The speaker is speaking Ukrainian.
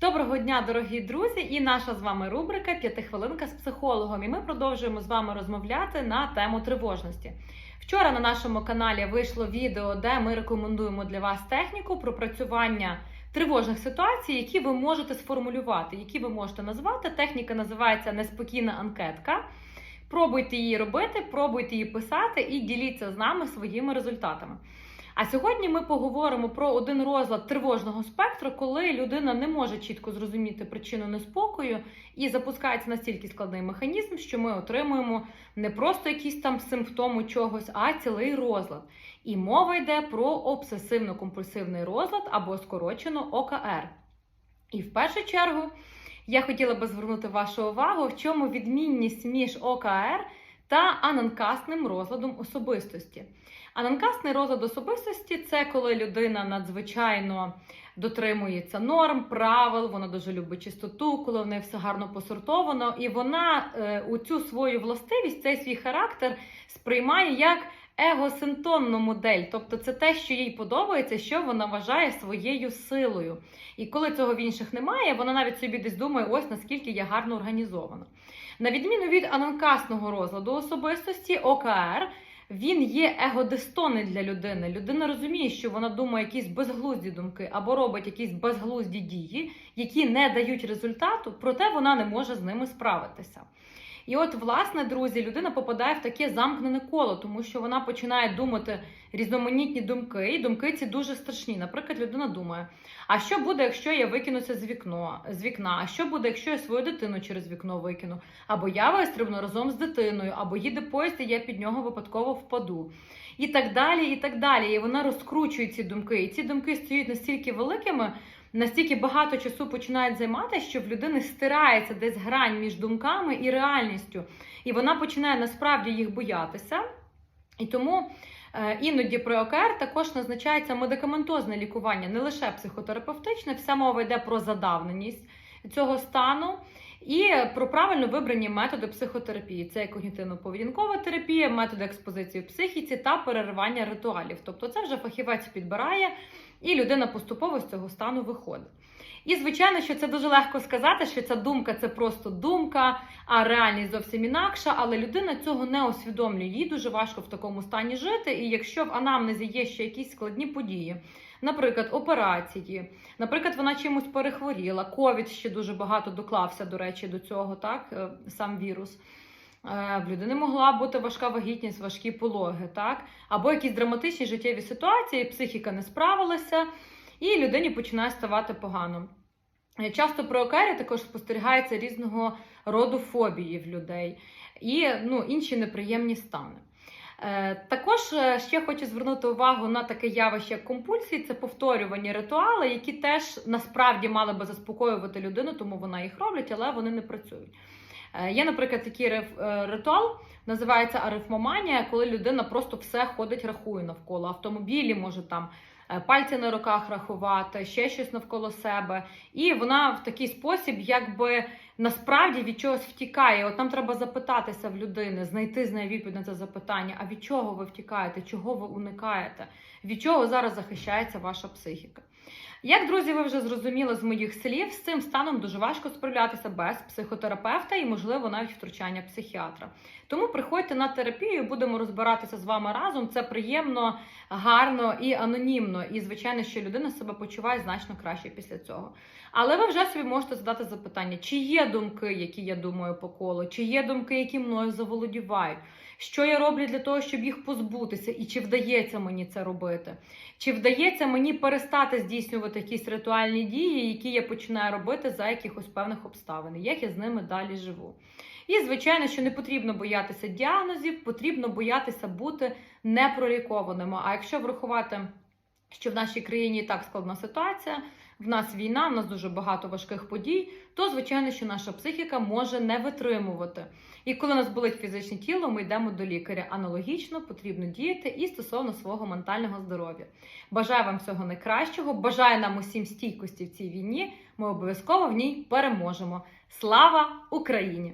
Доброго дня, дорогі друзі! І наша з вами рубрика П'ятихвилинка з психологом. І ми продовжуємо з вами розмовляти на тему тривожності. Вчора на нашому каналі вийшло відео, де ми рекомендуємо для вас техніку пропрацювання тривожних ситуацій, які ви можете сформулювати, які ви можете назвати. Техніка називається Неспокійна анкетка. Пробуйте її робити, пробуйте її писати і діліться з нами своїми результатами. А сьогодні ми поговоримо про один розлад тривожного спектру, коли людина не може чітко зрозуміти причину неспокою і запускається настільки складний механізм, що ми отримуємо не просто якісь там симптоми чогось, а цілий розлад. І мова йде про обсесивно-компульсивний розлад або скорочено ОКР. І в першу чергу я хотіла би звернути вашу увагу, в чому відмінність між ОКР та ананкасним розладом особистості. Ананкасний розлад особистості це коли людина надзвичайно дотримується норм, правил, вона дуже любить чистоту, коли в неї все гарно посортовано, і вона е, у цю свою властивість, цей свій характер сприймає як егосинтонну модель, тобто це те, що їй подобається, що вона вважає своєю силою. І коли цього в інших немає, вона навіть собі десь думає, ось наскільки я гарно організована. На відміну від ананкасного розладу особистості, ОКР. Він є егодистонний для людини. Людина розуміє, що вона думає якісь безглузді думки або робить якісь безглузді дії, які не дають результату, проте вона не може з ними справитися. І от, власне, друзі, людина попадає в таке замкнене коло, тому що вона починає думати різноманітні думки, і думки ці дуже страшні. Наприклад, людина думає: а що буде, якщо я викинуся з вікно, з вікна? А що буде, якщо я свою дитину через вікно викину? Або я вистрибну разом з дитиною, або їде поїзд, і я під нього випадково впаду. І так далі, і так далі. І вона розкручує ці думки. І ці думки стають настільки великими. Настільки багато часу починають займати, що в людини стирається десь грань між думками і реальністю, і вона починає насправді їх боятися. І тому іноді при ОКР також назначається медикаментозне лікування, не лише психотерапевтичне, вся мова йде про задавненість цього стану. І про правильно вибрані методи психотерапії це когнітивно-поведінкова терапія, методи експозиції в психіці та переривання ритуалів. Тобто, це вже фахівець підбирає, і людина поступово з цього стану виходить. І, звичайно, що це дуже легко сказати, що ця думка це просто думка, а реальність зовсім інакша. Але людина цього не усвідомлює. Їй дуже важко в такому стані жити. І якщо в анамнезі є ще якісь складні події, наприклад, операції, наприклад, вона чимось перехворіла, ковід ще дуже багато доклався, до речі, до цього, так, е, сам вірус. Е, в людини могла бути важка вагітність, важкі пологи, так? або якісь драматичні життєві ситуації, психіка не справилася, і людині починає ставати погано. Е, часто при окері також спостерігається різного роду фобії в людей і ну, інші неприємні стани. Е, також ще хочу звернути увагу на таке явище, як компульсії, це повторювані ритуали, які теж насправді мали би заспокоювати людину, тому вона їх роблять, але вони не працюють. Е, є, наприклад, такий ритуал, називається арифмоманія, коли людина просто все ходить, рахує навколо автомобілі, може там е, пальці на руках рахувати, ще щось навколо себе. І вона в такий спосіб, якби насправді від чогось втікає. От нам треба запитатися в людини, знайти з нею відповідь на це запитання. А від чого ви втікаєте? Чого ви уникаєте? Від чого зараз захищається ваша психіка? Як друзі, ви вже зрозуміли з моїх слів, з цим станом дуже важко справлятися без психотерапевта і, можливо, навіть втручання психіатра. Тому приходьте на терапію, будемо розбиратися з вами разом. Це приємно, гарно і анонімно. І, звичайно, що людина себе почуває значно краще після цього. Але ви вже собі можете задати запитання, чи є думки, які я думаю по колу, чи є думки, які мною заволодівають. Що я роблю для того, щоб їх позбутися, і чи вдається мені це робити? Чи вдається мені перестати здійснювати якісь ритуальні дії, які я починаю робити за якихось певних обставин, як я з ними далі живу? І, звичайно, що не потрібно боятися діагнозів, потрібно боятися бути непролікованими. А якщо врахувати, що в нашій країні і так складна ситуація, в нас війна, в нас дуже багато важких подій, то звичайно, що наша психіка може не витримувати. І коли у нас болить фізичне тіло, ми йдемо до лікаря. Аналогічно потрібно діяти і стосовно свого ментального здоров'я. Бажаю вам всього найкращого, бажаю нам усім стійкості в цій війні. Ми обов'язково в ній переможемо. Слава Україні!